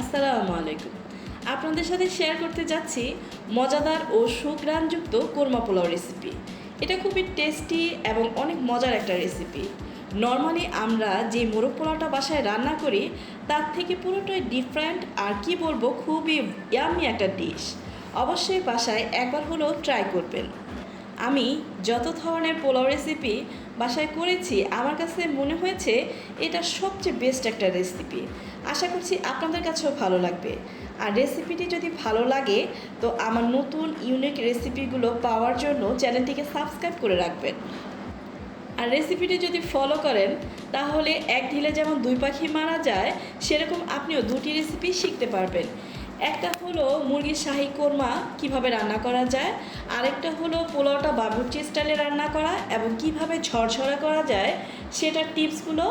আসসালামু আলাইকুম। আপনাদের সাথে শেয়ার করতে যাচ্ছি মজাদার ও সুগ্রাণযুক্ত কোরমা পোলাও রেসিপি এটা খুবই টেস্টি এবং অনেক মজার একটা রেসিপি নর্মালি আমরা যে মোরগ পোলাওটা বাসায় রান্না করি, তার থেকে পুরোটাই ডিফারেন্ট আর কি বলব, খুবই ইয়ামি একটা ডিশ অবশ্যই বাসায় একবার হলেও ট্রাই করবেন। আমি যত ধরনের পোলাও রেসিপি বাসায় করেছি, আমার কাছে মনে হয়েছে এটা সবচেয়ে বেস্ট একটা রেসিপি আশা করছি আপনাদের কাছেও ভালো লাগবে। আর রেসিপিটি যদি ভালো লাগে, তো আমার নতুন ইউনিক রেসিপিগুলো পাওয়ার জন্য চ্যানেলটিকে সাবস্ক্রাইব করে রাখবেন। আর রেসিপিটি যদি ফলো করেন, তাহলে এক ঢিলে যেমন দুই পাখি মারা যায়, সেরকম আপনিও দুটি রেসিপি শিখতে পারবেন। একটা হলো মুরগির শাহী কোরমা, কীভাবে রান্না করা যায়। আরেকটা হলো পোলাওটা বাবুর্চি স্টাইলে রান্না করা এবং কীভাবে ঝরঝরা করা যায়, সেটার টিপসগুলো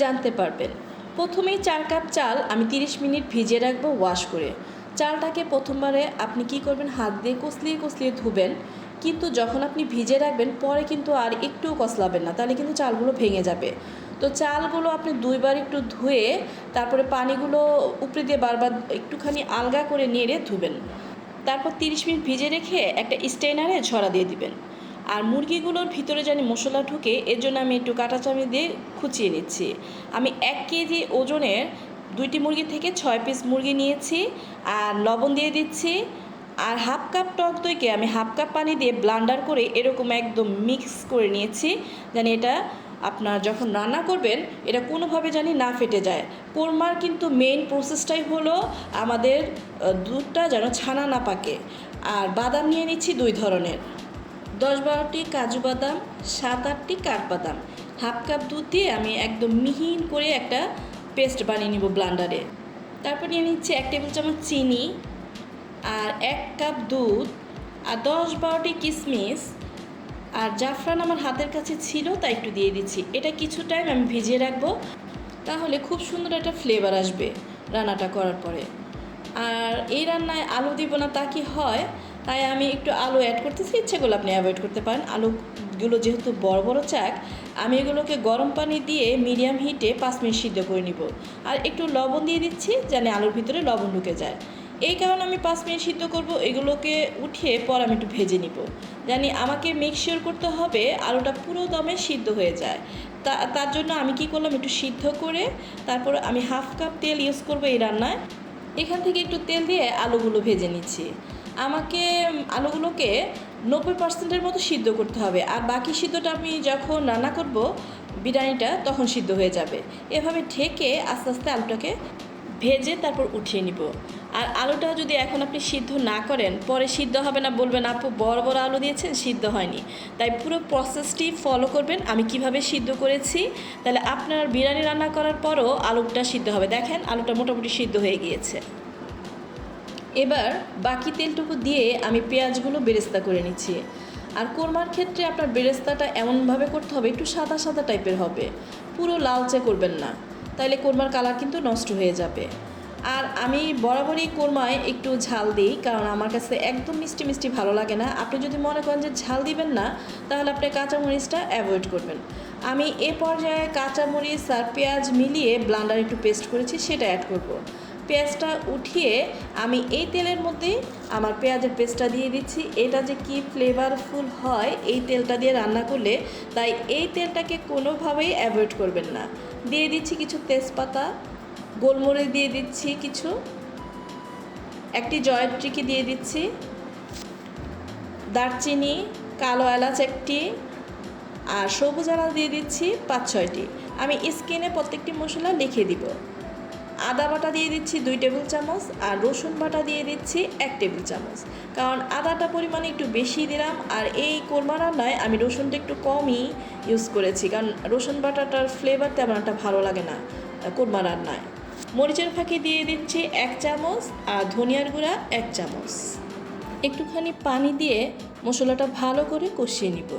জানতে পারবেন। প্রথমেই চার কাপ চাল আমি 30 মিনিট ভিজিয়ে রাখব ওয়াশ করে। চালটাকে প্রথমবারে আপনি কি করবেন? হাত দিয়ে কষলিয়ে কষলিয়ে ধুবেন। কিন্তু যখন আপনি ভিজে রাখবেন, পরে কিন্তু আর একটুও কষলাবেন না। তাহলে কিন্তু চালগুলো ভেঙে যাবে। তো চালগুলো আপনি দুইবার একটু ধুয়ে, তারপরে পানিগুলো উপরে দিয়ে বারবার একটুখানি আলগা করে নেড়ে ধুবেন। তারপর 30 মিনিট ভিজে রেখে একটা স্টেনারে ঝরা দিয়ে দিবেন। আর মুরগিগুলোর ভিতরে জানি মশলা ঢুকে, এর জন্য আমি একটু কাঁটা চামি দিয়ে খুঁচিয়ে নিচ্ছি। আমি এক কেজি ওজনের দুইটি মুরগি থেকে ছয় পিস মুরগি নিয়েছি, আর লবণ দিয়ে দিচ্ছি আর হাফ কাপ টক দইকে আমি হাফ কাপ পানি দিয়ে ব্লান্ডার করে এরকম একদম মিক্স করে নিয়েছি, জানি এটা আপনার যখন রান্না করবেন, এটা কোনোভাবে জানি না ফেটে যায়। কোরমার কিন্তু মেইন প্রসেসটাই হলো আমাদের দুধটা যেন ছানা না পাকে। আর বাদাম নিয়ে নিচ্ছি দুই ধরনের। দশ বারোটি কাজু বাদাম, সাত আটটি কাঠবাদাম। হাফ কাপ দুধ দিয়ে আমি একদম মিহিন করে একটা পেস্ট বানিয়ে নিব ব্লান্ডারে। তারপর নিয়ে নিচ্ছি এক টেবিল চামচ চিনি। আর এক কাপ দুধ আর দশ বারোটি কিশমিশ আর জাফরান আমার হাতের কাছে ছিল, তাই একটু দিয়ে দিচ্ছি। এটা কিছু টাইম আমি ভিজিয়ে রাখব, তাহলে খুব সুন্দর একটা ফ্লেভার আসবে রান্নাটা করার পরে। আর এই রান্নায় আলু দিব না তা কি হয়? তাই আমি একটু আলু অ্যাড করতেছি, ইচ্ছে করলে আপনি অ্যাভয়েড করতে পারেন। আলুগুলো যেহেতু বড় বড় চাক, আমি এগুলোকে গরম পানি দিয়ে মিডিয়াম হিটে পাঁচ মিনিট সিদ্ধ করে নিব। আর একটু লবণ দিয়ে দিচ্ছি, যেন আলুর ভিতরে লবণ ঢুকে যায়। এই কারণে আমি পাঁচ মিনিট সিদ্ধ করব, এগুলোকে উঠিয়ে পর আমি একটু ভেজে নিব। জানি আমাকে মেক শিওর করতে হবে আলুটা পুরো দমে সিদ্ধ হয়ে যায়। তা, তার জন্য আমি কি করলাম, একটু সিদ্ধ করে তারপর আমি হাফ কাপ তেল ইউজ করব এই রান্নায়। এখান থেকে একটু তেল দিয়ে আলুগুলো ভেজে নিচ্ছি। আমাকে আলুগুলোকে নব্বই পার্সেন্টের মতো সিদ্ধ করতে হবে। আর বাকি সিদ্ধটা আমি যখন রান্না করব বিরিয়ানিটা, তখন সিদ্ধ হয়ে যাবে। এভাবে ঢেকে আস্তে আস্তে আলুটাকে ভেজে তারপর উঠিয়ে নিব। আর আলুটা যদি এখন আপনি সিদ্ধ না করেন, পরে সিদ্ধ হবে না বলবেন, আপু, বড় বড় আলু দিয়েছেন, সিদ্ধ হয়নি। তাই পুরো প্রসেসটি ফলো করবেন। আমি কীভাবে সিদ্ধ করেছি? তাহলে আপনার বিরিয়ানি রান্না করার পরও আলুটা সিদ্ধ হবে। দেখেন, আলুটা মোটামুটি সিদ্ধ হয়ে গিয়েছে। এবার বাকি তেলটুকু দিয়ে আমি পেঁয়াজগুলো বেরেস্তা করে নিচ্ছি। আর কোরমার ক্ষেত্রে আপনার বেরেস্তাটা এমনভাবে করতে হবে, একটু সাদা সাদা টাইপের হবে। পুরো লালচে করবেন না। তাইলে কোরমার কালার কিন্তু নষ্ট হয়ে যাবে। আর আমি বরাবরই কোরমায় একটু ঝাল দিই, কারণ আমার কাছে একদম মিষ্টি মিষ্টি ভালো লাগে না। আপনি যদি মনে করেন যে ঝাল দিবেন না, তাহলে আপনি কাঁচামরিচটা অ্যাভয়েড করবেন। আমি এ পর্যায়ে কাঁচামরিচ আর পেঁয়াজ মিলিয়ে ব্লান্ডার একটু পেস্ট করেছি, সেটা অ্যাড করব। পেঁয়াজটা উঠিয়ে আমি এই তেলের মধ্যে আমার পেঁয়াজের পেস্টটা দিয়ে দিচ্ছি। এটা যে কি ফ্লেভারফুল হয়, এই তেলটা দিয়ে রান্না করলে, তাই এই তেলটাকে কোনোভাবেই অ্যাভয়েড করবেন না। দিয়ে দিচ্ছি কিছু তেজপাতা গোলমরিচ দিয়ে দিচ্ছি কিছু। একটি জয়ত্রীকে দিয়ে দিচ্ছি। দারচিনি, কালো এলাচ একটি আর সবুজ এলাচ দিয়ে দিচ্ছি পাঁচ, ছয়টি। আমি স্কিনে প্রত্যেকটি মশলা লিখে দিব। আদা বাটা দিয়ে দিচ্ছি দুই টেবিল চামচ আর রসুন বাটা দিয়ে দিচ্ছি এক টেবিল চামচ। কারণ আদাটা পরিমাণে একটু বেশি দিলাম আর এই কোরমা রান্নায় আমি রসুনটা একটু কমই ইউজ করেছি। কারণ রসুন বাটাটার ফ্লেভার তেমন একটা ভালো লাগে না। কোরমা রান্নায় মরিচের ফাঁকি দিয়ে দিচ্ছি এক চামচ আর ধনিয়ার গুঁড়া এক চামচ। একটুখানি পানি দিয়ে মশলাটা ভালো করে কষিয়ে নিব।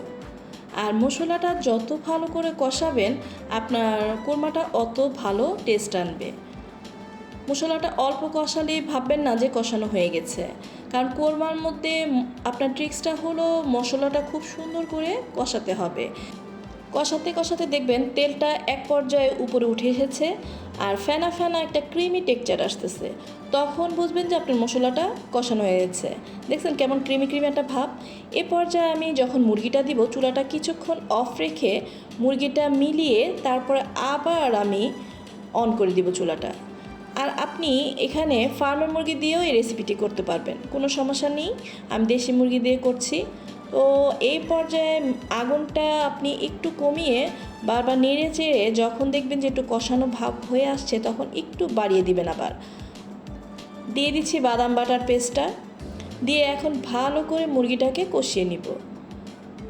আর মশলাটা যত ভালো করে কষাবেন, আপনার কোরমাটা অত ভালো টেস্ট আনবে। মশলাটা অল্প কষালেই ভাববেন না যে কষানো হয়ে গেছে। কারণ কোরমার মধ্যে আপনার ট্রিক্সটা হলো মশলাটা খুব সুন্দর করে কষাতে হবে। কষাতে কষাতে দেখবেন তেলটা এক পর্যায়ে উপরে উঠে এসেছে আর ফেনা ফেনা একটা ক্রিমি টেক্সচার আসতেছে। তখন বুঝবেন যে আপনার মশলাটা কষানো হয়ে গেছে। দেখছেন কেমন ক্রিমি ক্রিমি একটা ভাব। এ পর্যায়ে আমি যখন মুরগিটা দিব, চুলাটা কিছুক্ষণ অফ রেখে মুরগিটা মিলিয়ে তারপরে আবার আমি অন করে দিব চুলাটা। আর আপনি এখানে ফার্মের মুরগি দিয়েও এই রেসিপিটি করতে পারবেন। কোনো সমস্যা নেই। আমি দেশি মুরগি দিয়ে করছি। তো এই পর্যায়ে আগুনটা আপনি একটু কমিয়ে বারবার নেড়ে চেড়ে যখন দেখবেন যে একটু কষানো ভাব হয়ে আসছে, তখন একটু বাড়িয়ে দিবেন আবার। দিয়ে দিচ্ছি বাদাম বাটার পেস্টটা। দিয়ে এখন ভালো করে মুরগিটাকে কষিয়ে নিব।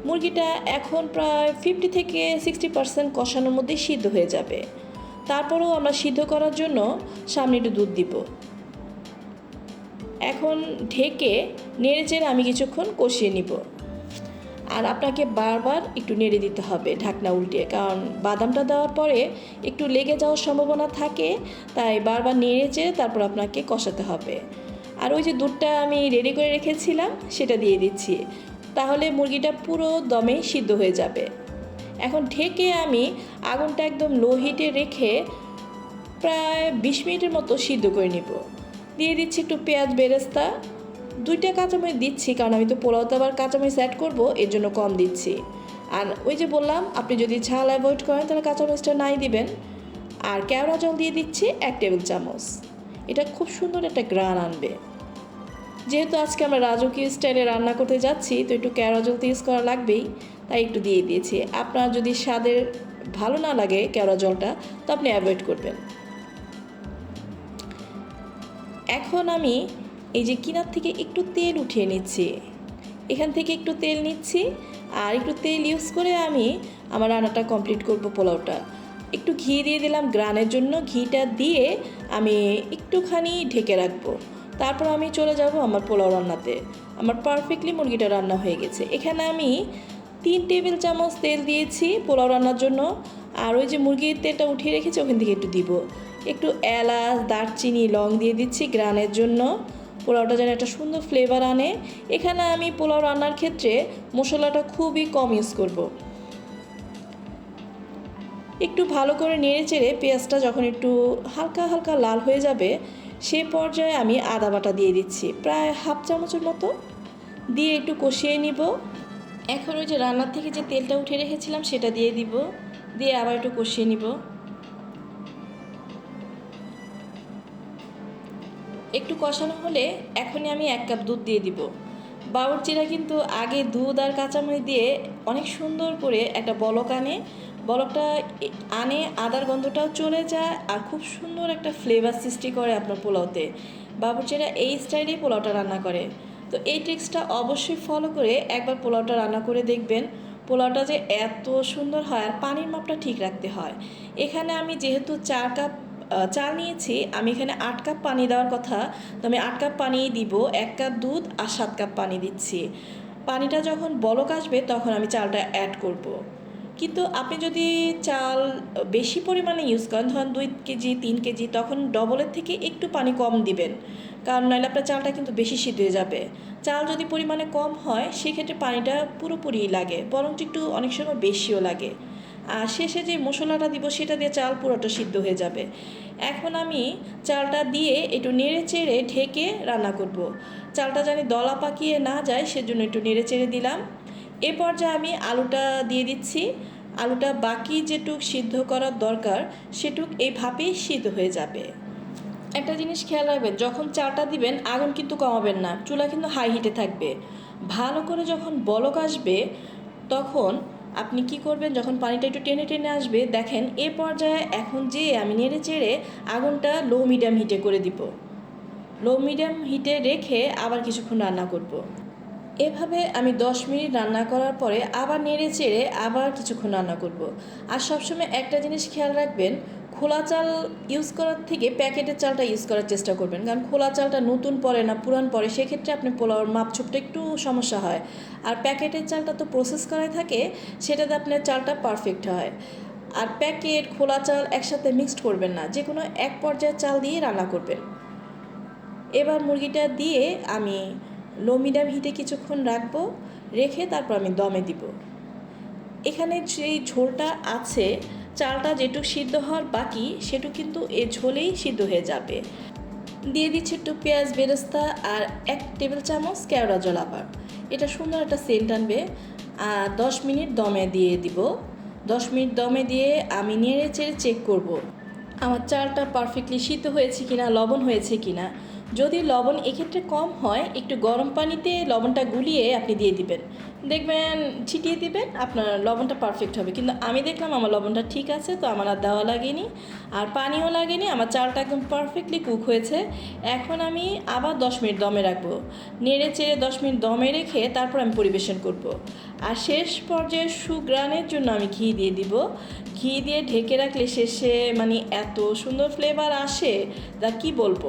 মুরগিটা এখন প্রায় ফিফটি থেকে সিক্সটি পার্সেন্ট কষানোর মধ্যে সিদ্ধ হয়ে যাবে। তারপরেও আমরা সিদ্ধ করার জন্য সামনে একটু দুধ দিব। এখন ঢেকে নেড়ে চেড়ে আমি কিছুক্ষণ কষিয়ে নিব। আর আপনাকে বারবার একটু নেড়ে দিতে হবে ঢাকনা উল্টিয়ে কারণ বাদামটা দেওয়ার পরে একটু লেগে যাওয়ার সম্ভাবনা থাকে, তাই বারবার নেড়ে চেড়ে তারপর আপনাকে কষাতে হবে। আর ওই যে দুধটা আমি রেডি করে রেখেছিলাম, সেটা দিয়ে দিচ্ছি। তাহলে মুরগিটা পুরো দমে সিদ্ধ হয়ে যাবে। এখন ঢেকে আমি আগুনটা একদম লো হিটে রেখে প্রায় বিশ মিনিটের মতো সিদ্ধ করে নিব। দিয়ে দিচ্ছি একটু পেঁয়াজ বেরেস্তা দুইটা কাঁচামরিচ দিচ্ছি, কারণ আমি তো পোলাওতে আবার কাঁচামরিচ অ্যাড করব, এর জন্য কম দিচ্ছি। আর ওই যে বললাম, আপনি যদি ঝাল অ্যাভয়েড করেন, তাহলে কাঁচামরিচটা নাই দিবেন। আর কেওড়া জল দিয়ে দিচ্ছি এক টেবিল চামচ। এটা খুব সুন্দর একটা গ্রান আনবে। যেহেতু আজকে আমরা রাজকীয় স্টাইলে রান্না করতে যাচ্ছি, তো একটু কেওড়া জল তো ইউজ করা লাগবেই, তাই একটু দিয়ে দিয়েছি। আপনার যদি স্বাদের ভালো না লাগে কেওড়া জলটা, তো আপনি অ্যাভয়েড করবেন। এখন আমি এই যে কিনার থেকে একটু তেল উঠিয়ে নিচ্ছি। এখান থেকে একটু তেল নিচ্ছি আর একটু তেল ইউজ করে আমি আমার রান্নাটা কমপ্লিট করব পোলাওটা। একটু ঘি দিয়ে দিলাম গ্রানের জন্য। ঘিটা দিয়ে আমি একটুখানি ঢেকে রাখব। তারপর আমি চলে যাব আমার পোলাও রান্নাতে। আমার পারফেক্টলি মুরগিটা রান্না হয়ে গেছে। এখানে আমি তিন টেবিল চামচ তেল দিয়েছি পোলাও রান্নার জন্য। আর ওই যে মুরগির তেলটা উঠিয়ে রেখেছি, ওখান থেকে একটু দিব। একটু এলাচ, দারচিনি, লং দিয়ে দিচ্ছি গ্রানের জন্য। পোলাওটা যেন একটা সুন্দর ফ্লেভার আনে। এখানে আমি পোলাও রান্নার ক্ষেত্রে মশলাটা খুবই কম ইউজ করব। একটু ভালো করে নেড়ে চেড়ে পেঁয়াজটা যখন একটু হালকা হালকা লাল হয়ে যাবে, সে পর্যায়ে আমি আদা বাটা দিয়ে দিচ্ছি। প্রায় হাফ চামচের মতো দিয়ে একটু কষিয়ে নিব। এখন ওই যে রান্নার থেকে যে তেলটা উঠে রেখেছিলাম সেটা দিয়ে দিব। দিয়ে আবার একটু কষিয়ে নিব। একটু কষানো হলে এখনই আমি এক কাপ দুধ দিয়ে দিব। বাবরচিরা কিন্তু আগে দুধ আর কাঁচামরিচ দিয়ে অনেক সুন্দর করে একটা বলক আনে। বলকটা আনে, আদার গন্ধটাও চলে যায় আর খুব সুন্দর একটা ফ্লেভার সৃষ্টি করে আপনার পোলাওতে। বাবরচিরা এই স্টাইলেই পোলাওটা রান্না করে। তো এই ট্রিক্সটা অবশ্যই ফলো করে একবার পোলাওটা রান্না করে দেখবেন। পোলাওটা যে এত সুন্দর হয় আর পানির মাপটা ঠিক রাখতে হয়। এখানে আমি যেহেতু চার কাপ চাল নিয়েছি। আমি এখানে আট কাপ পানি দেওয়ার কথা। তো আমি আট কাপ পানি দিব, এক কাপ দুধ আর সাত কাপ পানি দিচ্ছি। পানিটা যখন বলক আসবে, তখন আমি চালটা অ্যাড করব। কিন্তু আপনি যদি চাল বেশি পরিমাণে ইউজ করেন, ধরেন দুই কেজি, তিন কেজি, তখন ডবলের থেকে একটু পানি কম দিবেন। কারণ নাহলে আপনার চালটা কিন্তু বেশি সিদ্ধ হয়ে যাবে। চাল যদি পরিমাণে কম হয়, সেক্ষেত্রে পানিটা পুরোপুরি লাগে, বরঞ্চ একটু অনেক সময় বেশিও লাগে। আর শেষে যে মশলাটা দিব সেটা দিয়ে চাল পুরোটা সিদ্ধ হয়ে যাবে। এখন আমি চালটা দিয়ে একটু নেড়ে চেড়ে ঢেকে রান্না করব। চালটা জানি দলা পাকিয়ে না যায়, সেজন্য একটু নেড়ে চেড়ে দিলাম। এ পর্যায়ে আমি আলুটা দিয়ে দিচ্ছি। আলুটা বাকি যেটুক সিদ্ধ করার দরকার, সেটুক এইভাবেই সিদ্ধ হয়ে যাবে। একটা জিনিস খেয়াল রাখবেন, যখন চালটা দিবেন, আগুন কিন্তু কমাবেন না, চুলা কিন্তু হাই হিটে থাকবে। ভালো করে যখন বলক আসবে, তখন আপনি কি করবেন যখন পানিটা একটু টেনে টেনে আসবে, দেখেন এ পর্যায়ে এখন যে আমি নেড়ে চেড়ে আগুনটা লো মিডিয়াম হিটে করে দিব লো মিডিয়াম হিটে রেখে আবার কিছুক্ষণ রান্না করব। এভাবে আমি দশ মিনিট রান্না করার পরে আবার নেড়ে চেড়ে আবার কিছুক্ষণ রান্না করব। আর সবসময় একটা জিনিস খেয়াল রাখবেন খোলা চাল ইউজ করার থেকে প্যাকেটের চালটা ইউজ করার চেষ্টা করবেন। কারণ খোলা চালটা নতুন পরে না, পুরান পরে সেক্ষেত্রে আপনি পোলাওর মাপছুপটা একটু সমস্যা হয়। আর প্যাকেটের চালটা তো প্রসেস করাই থাকে, সেটাতে আপনার চালটা পারফেক্ট হয়। আর প্যাকেট, খোলা চাল একসাথে মিক্সড করবেন না যে কোনো এক পর্যায়ের চাল দিয়ে রান্না করবেন। এবার মুরগিটা দিয়ে আমি লো মিডিয়াম হিটে কিছুক্ষণ রাখব, রেখে তারপর আমি দমে দিব। এখানে যেই ঝোলটা আছে চালটা যেটুকু সিদ্ধ হওয়ার বাকি, সেটুকু কিন্তু এ ঝোলেই সিদ্ধ হয়ে যাবে। দিয়ে দিচ্ছি একটু পেঁয়াজ, বেরেস্তা আর এক টেবিল চামচ কেওড়া জল আবার। এটা সুন্দর একটা সেন্ট আনবে। আর দশ মিনিট দমে দিয়ে দিব। দশ মিনিট দমে দিয়ে আমি নেড়ে চেড়ে চেক করব। আমার চালটা পারফেক্টলি সিদ্ধ হয়েছে কিনা, লবণ হয়েছে কিনা। যদি লবণ এক্ষেত্রে কম হয়, একটু গরম পানিতে লবণটা গুলিয়ে আপনি দিয়ে দিবেন। দেখবেন ছিটিয়ে দিবেন, আপনার লবণটা পারফেক্ট হবে। কিন্তু আমি দেখলাম আমার লবণটা ঠিক আছে, তো আমার আর দেওয়া লাগেনি। আর পানিও লাগেনি, আমার চালটা একদম পারফেক্টলি কুক হয়েছে। এখন আমি আবার দশ মিনিট দমে রাখব। নেড়ে চেড়ে দশ মিনিট দমে রেখে তারপর আমি পরিবেশন করব। আর শেষ পর্যায়ে সুগ্রানের জন্য আমি ঘি দিয়ে দিব। ঘি দিয়ে ঢেকে রাখলে শেষে মানে এত সুন্দর ফ্লেভার আসে, তা কি বলব?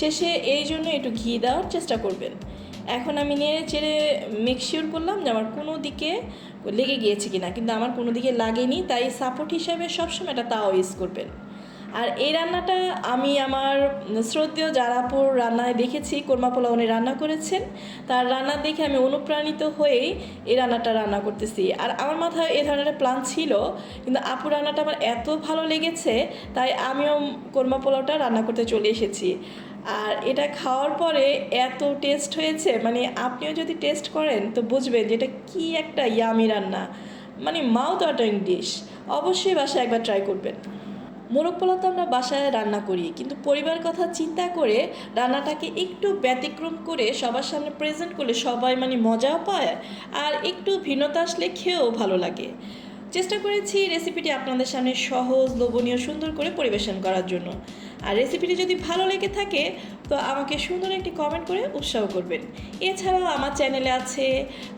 শেষে এই জন্য একটু ঘি দেওয়ার চেষ্টা করবেন। এখন আমি নেড়ে চেড়ে মেকশিওর করলাম যে আমার কোনো দিকে লেগে গিয়েছে কিনা, কিন্তু আমার কোনো দিকে লাগেনি, তাই সাপোর্ট হিসাবে সবসময় এটা তাও ইউজ করবেন। আর এই রান্নাটা আমি আমার শ্রদ্ধেয় জারাপুর রান্নায় দেখেছি, কোরমা পোলাও উনি রান্না করেছেন, তার রান্না দেখে আমি অনুপ্রাণিত হয়েই এই রান্নাটা রান্না করতেছি। আর আমার মাথায় এ ধরনের প্ল্যান ছিল, কিন্তু আপু রান্নাটা আমার এত ভালো লেগেছে, তাই আমিও কোরমা পোলাওটা রান্না করতে চলে এসেছি। আর এটা খাওয়ার পরে এত টেস্ট হয়েছে মানে আপনিও যদি টেস্ট করেন তো বুঝবেন যে এটা কী একটা ইয়ামি রান্না। মানে মাউথ ওয়াটারিং ডিশ অবশ্যই বাসায় একবার ট্রাই করবেন। মোরগ পোলাও তো আমরা বাসায় রান্না করি, কিন্তু পরিবার কথা চিন্তা করে রান্নাটাকে একটু ব্যতিক্রম করে সবার সামনে প্রেজেন্ট করলে সবাই মানে মজাও পায় আর একটু ভিন্নতা আসলে খেয়েও ভালো লাগে। চেষ্টা করেছি রেসিপিটি আপনাদের সামনে সহজ, লোভনীয়, সুন্দর করে পরিবেশন করার জন্য। আর রেসিপিটি যদি ভালো লেগে থাকে, তো আমাকে সুন্দর একটি কমেন্ট করে উৎসাহ করবেন। এছাড়াও আমার চ্যানেলে আছে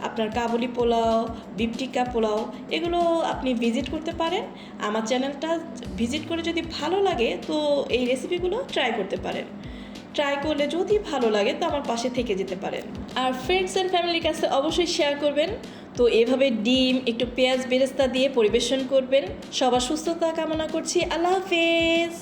আপনার কাবুলি পোলাও বিপটিকা পোলাও, এগুলো আপনি ভিজিট করতে পারেন। আমার চ্যানেলটা ভিজিট করে যদি ভালো লাগে, তো এই রেসিপিগুলো ট্রাই করতে পারেন। ট্রাই করলে যদি ভালো লাগে, তো আমার পাশে থেকে যেতে পারেন। আর ফ্রেন্ডস অ্যান্ড ফ্যামিলির কাছে অবশ্যই শেয়ার করবেন। তো এভাবে ডিম, একটু পেঁয়াজ বেরেস্তা দিয়ে পরিবেশন করবেন। সবার সুস্থতা কামনা করছি। আল্লাহ হাফেজ!